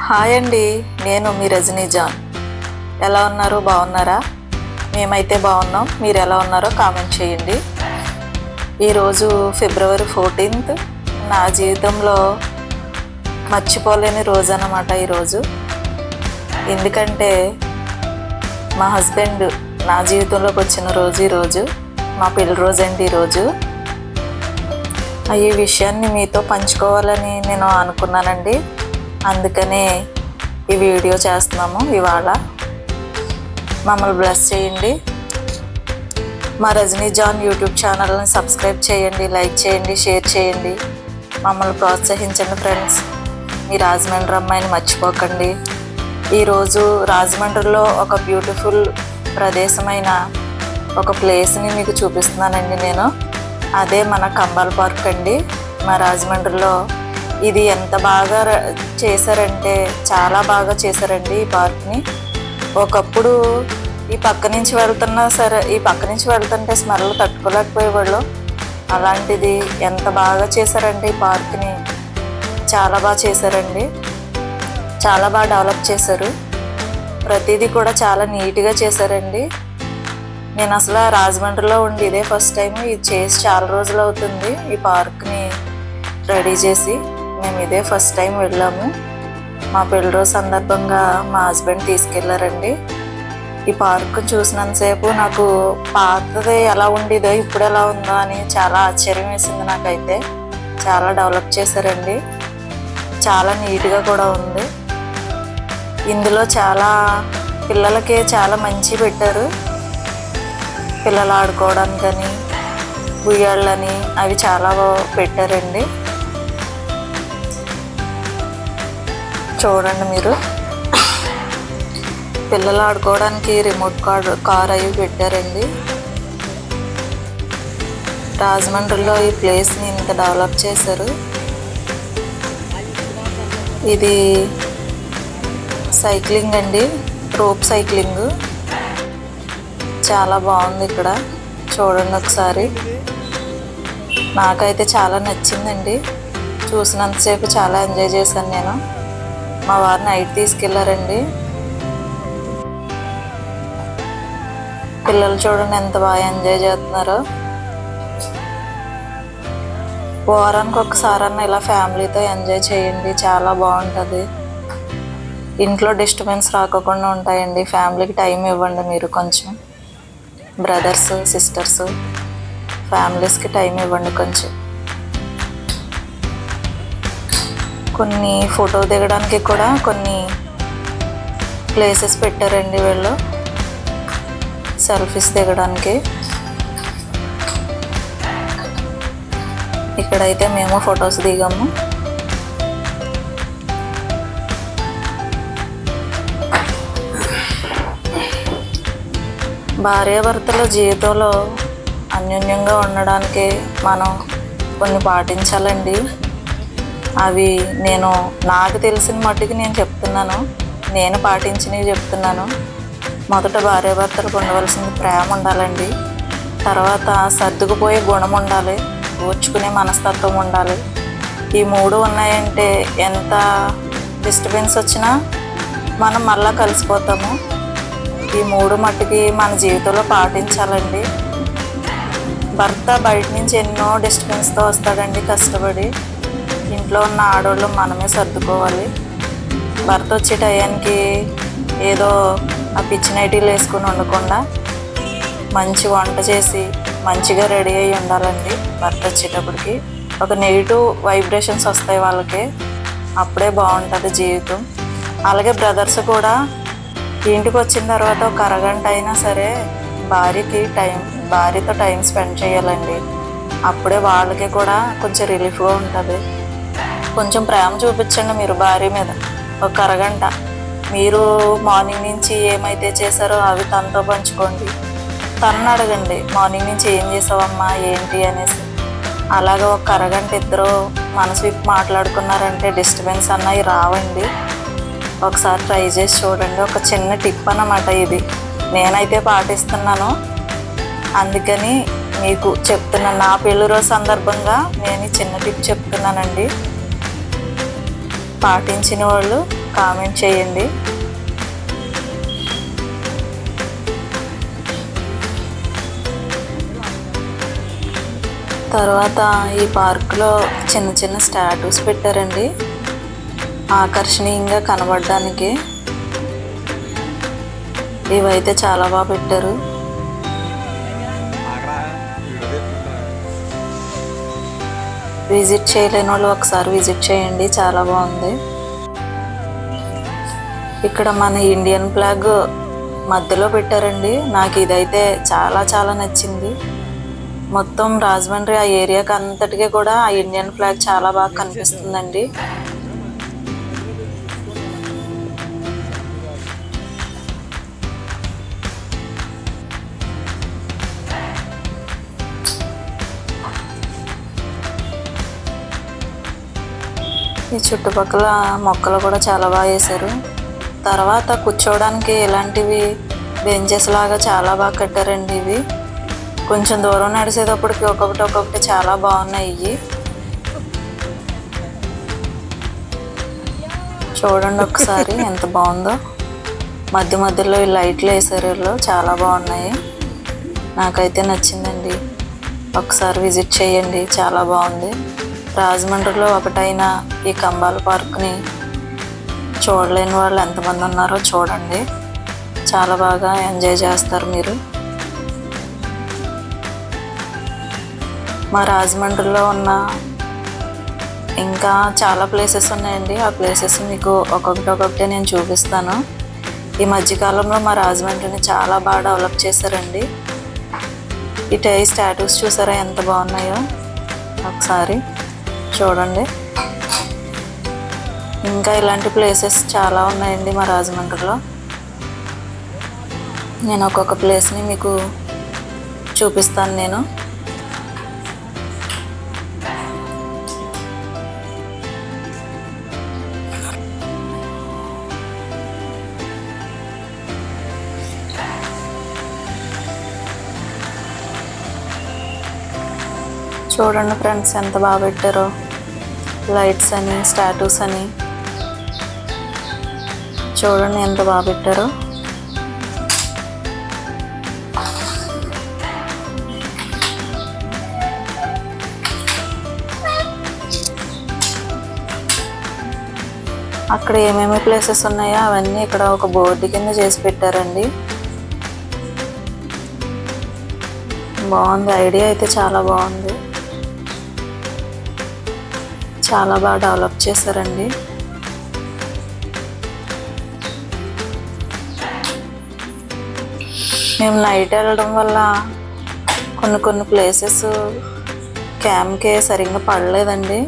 Hi అండి నేను మీ Rajani John. ఎలా ఉన్నారు? బాగున్నారా? మేమైతే బాగున్నాం. మీరు ఎలా ఉన్నారో కామెంట్ చేయండి. ఈరోజు ఫిబ్రవరి ఫోర్టీన్త్. నా జీవితంలో మర్చిపోలేని రోజు అన్నమాట ఈరోజు. ఎందుకంటే మా హస్బెండ్ నా జీవితంలోకి వచ్చిన రోజు ఈరోజు మా పెళ్ళి రోజు అండి ఈరోజు. ఈ విషయాన్ని మీతో పంచుకోవాలని నేను అనుకున్నానండి. అందుకనే ఈ వీడియో చేస్తున్నాము ఇవాళ. మమ్మల్ని బ్లెస్ చేయండి. మా రజనీ జాన్ యూట్యూబ్ ఛానల్ని సబ్స్క్రైబ్ చేయండి లైక్ చేయండి షేర్ చేయండి. మమ్మల్ని ప్రోత్సహించండి ఫ్రెండ్స్ మీ రాజమండ్రి అమ్మాయిని మర్చిపోకండి. ఈరోజు రాజమండ్రిలో ఒక బ్యూటిఫుల్ ప్రదేశమైన ఒక ప్లేస్ని మీకు చూపిస్తున్నానండి నేను. అదే మన కంబాల్ పార్క్ అండి. మా రాజమండ్రిలో ఇది ఎంత బాగా చేశారంటే చాలా బాగా చేశారండి ఈ పార్క్ని. ఒకప్పుడు ఈ పక్క నుంచి వెళ్తున్నా సరే ఈ పక్క నుంచి వెళ్తుంటే స్మెల్ తట్టుకోలేకపోయేవాళ్ళు. అలాంటిది ఎంత బాగా చేశారండి ఈ పార్క్ని. చాలా బాగా చేశారండి. చాలా బాగా డెవలప్ చేశారు. ప్రతిదీ కూడా చాలా నీట్గా చేశారండి. నేను అసలు రాజమండ్రిలో ఉండి ఇదే ఫస్ట్ టైం ఇది చేసి చాలా రోజులు అవుతుంది ఈ పార్క్ని రెడీ చేసి. మేము ఇదే ఫస్ట్ టైం వెళ్ళాము. మా పెళ్ళి రోజు సందర్భంగా మా హస్బెండ్ తీసుకెళ్ళారండి. ఈ పార్క్ చూసినంతసేపు నాకు పాతది ఎలా ఉండేదో ఇప్పుడు ఎలా ఉందో అని చాలా ఆశ్చర్యం వేసింది నాకైతే. చాలా డెవలప్ చేశారండి. చాలా నీట్గా కూడా ఉంది. ఇందులో చాలా పిల్లలకి చాలా మంచి పెట్టారు. పిల్లలు ఆడుకోవడానికని ఉయ్యాళ్ళని అవి చాలా పెట్టారండి. చూడండి మీరు. పిల్లలు ఆడుకోవడానికి రిమోట్ కార్ కార్ అవి పెట్టారండి. రాజమండ్రిలో ఈ ప్లేస్ని ఇంత డెవలప్ చేశారు. ఇది సైక్లింగ్ అండి రోప్ సైక్లింగ్ చాలా బాగుంది ఇక్కడ. చూడండి ఒకసారి. నాకైతే చాలా నచ్చిందండి. చూసినంతసేపు చాలా ఎంజాయ్ చేశాను నేను. మా వారు నైట్ తీసుకెళ్ళారండి. పిల్లలు చూడండి ఎంత బాగా ఎంజాయ్ చేస్తున్నారో. వారానికి ఒకసారన్నా ఇలా ఫ్యామిలీతో ఎంజాయ్ చేయండి చాలా బాగుంటుంది. ఇంట్లో డిస్టర్బెన్స్ రాకుండా ఉంటాయండి ఫ్యామిలీకి టైం ఇవ్వండి మీరు కొంచెం. బ్రదర్స్ సిస్టర్స్ ఫ్యామిలీస్కి టైం ఇవ్వండి కొంచెం. కొన్ని ఫోటో దిగడానికి కూడా కొన్ని ప్లేసెస్ పెట్టారండి వీళ్ళు. సెల్ఫీస్ దిగడానికి. ఇక్కడైతే మేము ఫొటోస్ దిగాము. భార్యాభర్తల జీవితంలో అన్యోన్యంగా ఉండడానికి మనం కొన్ని పాటించాలండి. అవి నేను నాకు తెలిసిన మట్టుకు నేను చెప్తున్నాను. నేను పాటించినవి చెప్తున్నాను. మొదట భార్యాభర్తలకు ఉండవలసింది ప్రేమ ఉండాలండి. తర్వాత సర్దుకుపోయే గుణం ఉండాలి. ఓర్చుకునే మనస్తత్వం ఉండాలి. ఈ మూడు ఉన్నాయంటే ఎంత డిస్టర్బెన్స్ వచ్చినా మనం మళ్ళా కలిసిపోతాము. ఈ మూడు మట్టుకి మన జీవితంలో పాటించాలండి. భర్త బయట నుంచి ఎన్నో డిస్టర్బెన్స్తో వస్తాడండి కష్టపడి. ఇంట్లో ఉన్న ఆడవాళ్ళు మనమే సర్దుకోవాలి. భర్త వచ్చే టయానికి ఏదో ఆ పిచ్చి నైటీలు వేసుకుని ఉండకుండా మంచి వంట చేసి మంచిగా రెడీ అయ్యి ఉండాలండి భర్త వచ్చేటప్పటికి. ఒక నెగిటివ్ వైబ్రేషన్స్ వస్తాయి వాళ్ళకి. అప్పుడే బాగుంటుంది జీవితం. అలాగే బ్రదర్స్ కూడా ఇంటికి వచ్చిన తర్వాత ఒక అరగంట అయినా సరే భార్యకి టైం భార్యతో టైం స్పెండ్ చేయాలండి. అప్పుడే వాళ్ళకి కూడా కొంచెం రిలీఫ్గా ఉంటుంది. కొంచెం ప్రేమ చూపించండి మీరు భార్య మీద. ఒక అరగంట. మీరు మార్నింగ్ నుంచి ఏమైతే చేశారో అవి తనతో పంచుకోండి. తనను అడగండి మార్నింగ్ నుంచి ఏం చేసావమ్మా ఏంటి? అనేసి. అలాగే ఒక అరగంట ఇద్దరు మనసు విప్పి మాట్లాడుకున్నారంటే డిస్టర్బెన్స్ అన్నవి రావండి. ఒకసారి ట్రై చేసి చూడండి. ఒక చిన్న టిప్ అన్నమాట ఇది. నేనైతే పాటిస్తున్నాను. అందుకని మీకు చెప్తున్నాను. నా పెళ్ళి రోజు సందర్భంగా నేను చిన్న టిప్ చెప్తున్నానండి. పాటించిన వాళ్ళు కామెంట్ చేయండి. తర్వాత ఈ పార్కులో చిన్న చిన్న స్టాటూస్ పెట్టారండి. ఆకర్షణీయంగా కనబడడానికి. ఇవైతే చాలా బాగా పెట్టారు. విజిట్ చేయలేని వాళ్ళు ఒకసారి విజిట్ చేయండి చాలా బాగుంది. ఇక్కడ మన ఇండియన్ ఫ్లాగ్ మధ్యలో పెట్టారండి. నాకు ఇదైతే చాలా చాలా నచ్చింది. మొత్తం రాజమండ్రి ఆ ఏరియాకి అంతటికీ కూడా ఆ ఇండియన్ ఫ్లాగ్ చాలా బాగా కనిపిస్తుందండి. ఈ చుట్టుపక్కల మొక్కలు కూడా చాలా బాగా వేశారు. తర్వాత కూర్చోవడానికి ఇలాంటివి బెంచెస్ లాగా చాలా బాగా కట్టారండి ఇవి. కొంచెం దూరం నడిచేటప్పటికి ఒక్కొక్కటి ఒక్కొక్కటి చాలా బాగున్నాయి ఇవి. చూడండి ఒకసారి ఎంత బాగుందో. మధ్య మధ్యలో ఈ లైట్లు వేసారు వీళ్ళు. చాలా బాగున్నాయి. నాకైతే నచ్చిందండి. ఒకసారి విజిట్ చేయండి. చాలా బాగుంది. రాజమండ్రిలో ఒకటైన ఈ కంబాల పార్క్ని చూడలేని వాళ్ళు ఎంతమంది ఉన్నారో చూడండి. చాలా బాగా ఎంజాయ్ చేస్తారు మీరు. మా రాజమండ్రిలో ఉన్న ఇంకా చాలా ప్లేసెస్ ఉన్నాయండి. ఆ ప్లేసెస్ మీకు ఒక్కొక్కటి ఒక్కొక్కటి నేను చూపిస్తాను. ఈ మధ్యకాలంలో మా రాజమండ్రిని చాలా బాగా డెవలప్ చేశారండి. ఈ టై స్టాటూస్ చూసారా ఎంత బాగున్నాయో? ఒకసారి. చూడండి. ఇంకా ఇలాంటి ప్లేసెస్ చాలా ఉన్నాయండి మా రాజమండ్రిలో. నేను ఒక్కొక్క ప్లేస్ని మీకు చూపిస్తాను నేను. చూడండి ఫ్రెండ్స్ ఎంత బాగా పెట్టారో. లైట్స్ అని స్టాటూస్ అని. చూడండి ఎంత బాగా పెట్టారో. అక్కడ ఏమేమి ప్లేసెస్ ఉన్నాయో అవన్నీ ఇక్కడ ఒక బోర్డు కింద చేసి పెట్టారండి. బాగుంది ఐడియా అయితే చాలా బాగుంది. చాలా బాగా డెవలప్ చేశారండి. మేము నైట్ వెళ్ళడం వల్ల కొన్ని కొన్ని ప్లేసెస్ క్యామ్కే సరిగ్గా పడలేదండి.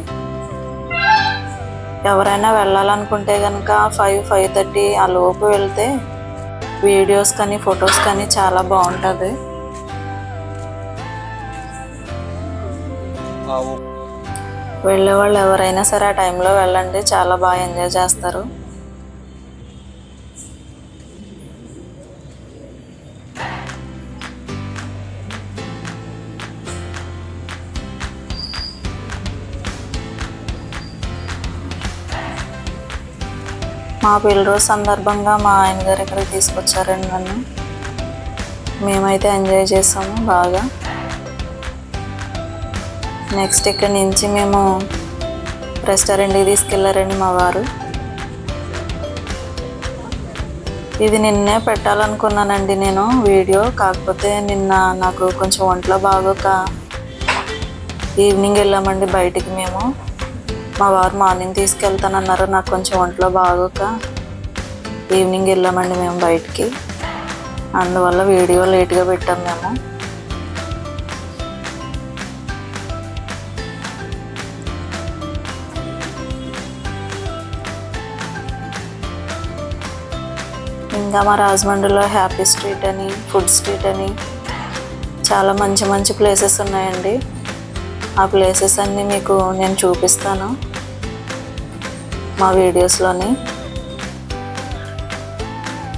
ఎవరైనా వెళ్ళాలనుకుంటే కనుక ఫైవ్ ఫైవ్ థర్టీ ఆ లోపు వెళ్తే వీడియోస్ కానీ ఫొటోస్ కానీ చాలా బాగుంటుంది. వెళ్ళే వాళ్ళు ఎవరైనా సరే ఆ టైంలో వెళ్ళండి. చాలా బాగా ఎంజాయ్ చేస్తారు. మా పెళ్ళి రోజు సందర్భంగా మా ఆయన గారు ఇక్కడికి తీసుకొచ్చారండి నన్ను. మేమైతే ఎంజాయ్ చేసాము బాగా. నెక్స్ట్ ఇక్కడ నుంచి మేము రెస్టారెంట్కి తీసుకెళ్ళారండి మా వారు. ఇది నిన్నే పెట్టాలనుకున్నానండి నేను వీడియో కాకపోతే నిన్న నాకు కొంచెం ఒంట్లో బాగోక ఈవినింగ్ వెళ్ళామండి బయటికి మేము. మా వారు మార్నింగ్ తీసుకెళ్తానన్నారు నాకు కొంచెం ఒంట్లో బాగోక ఈవినింగ్ వెళ్ళామండి మేము బయటికి. అందువల్ల వీడియో లేట్గా పెట్టాం మేము. ఇంకా మా రాజమండ్రిలో హ్యాపీ స్ట్రీట్ అని ఫుడ్ స్ట్రీట్ అని చాలా మంచి మంచి ప్లేసెస్ ఉన్నాయండి. ఆ ప్లేసెస్ అన్నీ మీకు నేను చూపిస్తాను మా వీడియోస్లోని.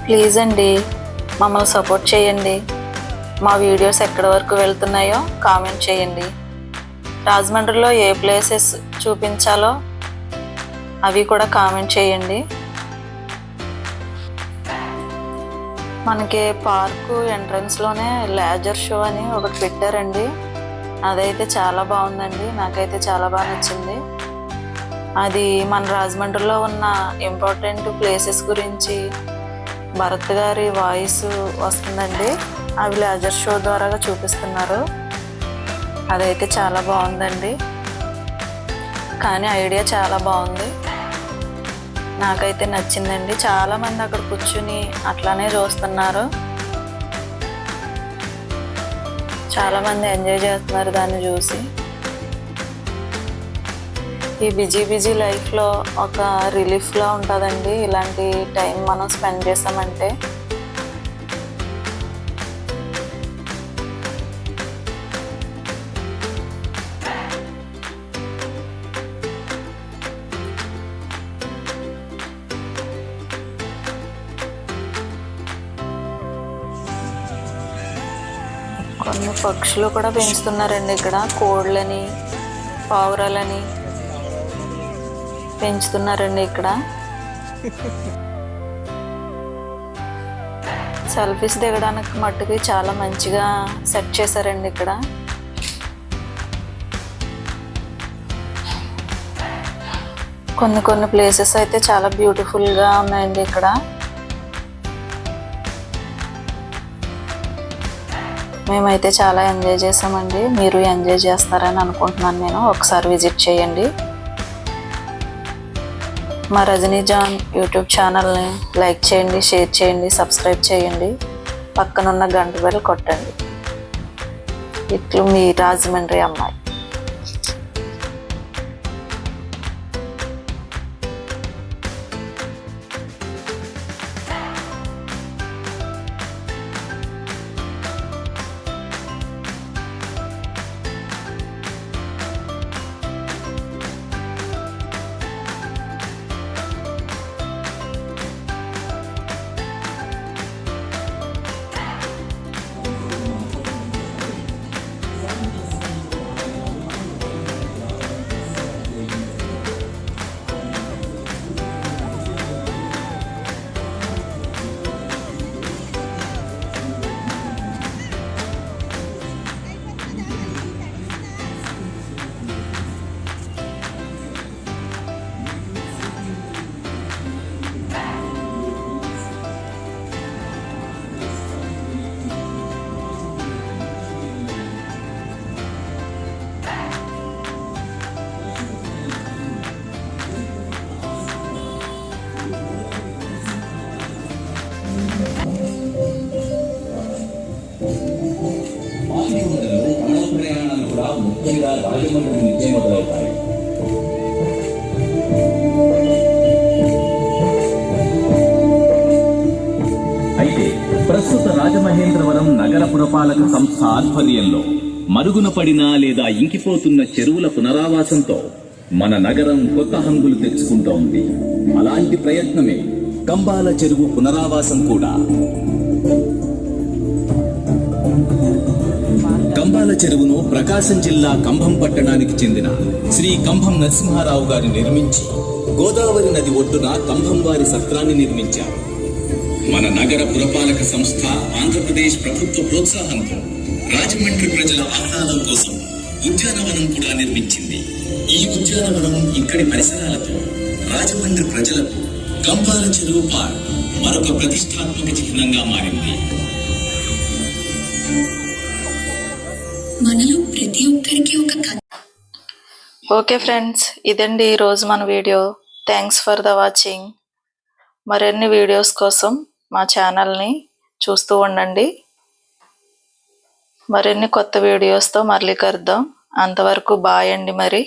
ప్లీజ్ అండి మమ్మల్ని సపోర్ట్ చేయండి. మా వీడియోస్ ఎక్కడి వరకు వెళ్తున్నాయో కామెంట్ చేయండి. రాజమండ్రిలో ఏ ప్లేసెస్ చూపించాలో అవి కూడా కామెంట్ చేయండి. మనకి పార్కు ఎంట్రన్స్లోనే లేజర్ షో అని ఒకటి పెట్టారండి. అదైతే చాలా బాగుందండి. నాకైతే చాలా బాగా నచ్చింది. అది మన రాజమండ్రిలో ఉన్న ఇంపార్టెంట్ ప్లేసెస్ గురించి భరత్ గారి వాయిస్ వస్తుందండి. అవి లేజర్ షో ద్వారా చూపిస్తున్నారు. అదైతే చాలా బాగుందండి. కానీ ఐడియా చాలా బాగుంది. నాకైతే నచ్చిందండి. చాలామంది అక్కడ కూర్చుని అట్లానే చూస్తున్నారు. చాలామంది ఎంజాయ్ చేస్తున్నారు దాన్ని చూసి. ఈ బిజీ బిజీ లైఫ్లో ఒక రిలీఫ్లా ఉంటుందండి. ఇలాంటి టైం మనం స్పెండ్ చేసామంటే కొన్ని పక్షులు కూడా పెంచుతున్నారండి ఇక్కడ. కోళ్ళని పావురాలని పెంచుతున్నారండి ఇక్కడ. సెల్ఫీస్ దిగడానికి మట్టుకి చాలా మంచిగా సెట్ చేశారండి ఇక్కడ. కొన్ని కొన్ని ప్లేసెస్ అయితే చాలా బ్యూటిఫుల్గా ఉన్నాయండి ఇక్కడ. మేమైతే చాలా ఎంజాయ్ చేసామండి. మీరు ఎంజాయ్ చేస్తారని అనుకుంటున్నాను నేను. ఒకసారి విజిట్ చేయండి. మా రజనీ జాన్ యూట్యూబ్ ఛానల్ని లైక్ చేయండి షేర్ చేయండి సబ్స్క్రైబ్ చేయండి. పక్కనున్న గంట బెల్ కొట్టండి. ఇట్లు మీ రాజమండ్రి అమ్మాయి. మనకు రాజమండ్రి మొదలవుతాయి అయితే ప్రస్తుత రాజమహేంద్రవరం నగర పురపాలక సంస్థ ఆధ్వర్యంలో మరుగున పడిన లేదా ఇంకిపోతున్న చెరువుల పునరావాసంతో మన నగరం కొత్త హంగులు తెచ్చుకుంటోంది. అలాంటి ప్రయత్నమే కంబాల చెరువు పునరావాసం కూడా. కంబాల చెరువును ప్రకాశం జిల్లా కంభం పట్టణానికి చెందిన శ్రీ కంభం నరసింహారావు గారు నిర్మించి గోదావరి నది ఒడ్డున కంభం వారి సత్రాన్ని నిర్మించారు. మన నగర పురపాలక సంస్థ ఆంధ్రప్రదేశ్ ప్రభుత్వ ప్రోత్సాహంతో రాజమండ్రి ప్రజల ఆహ్లాదం కోసం ఉద్యానవనం కూడా నిర్మించింది. ఈ ఉద్యానవనం ఇక్కడి పరిసరాలతో రాజమండ్రి ప్రజలకు కంబాల చెరువు పార్క్ మరొక ప్రతిష్టాత్మక చిహ్నంగా మారింది. మనలో ప్రతి ఒక్కరికి ఒక కథ. ఓకే ఫ్రెండ్స్ ఇదండి ఈరోజు మన video. Thanks for the watching మరిన్ని వీడియోస్ కోసం మా ఛానల్ని చూస్తూ ఉండండి. మరిన్ని కొత్త వీడియోస్తో మళ్ళీ కలుద్దాం. అంతవరకు బాయ్ అండి మరి.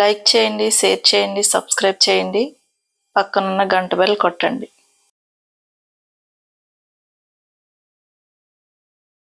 లైక్ చేయండి షేర్ చేయండి సబ్స్క్రైబ్ చేయండి. పక్కనున్న గంట బెల్ కొట్టండి.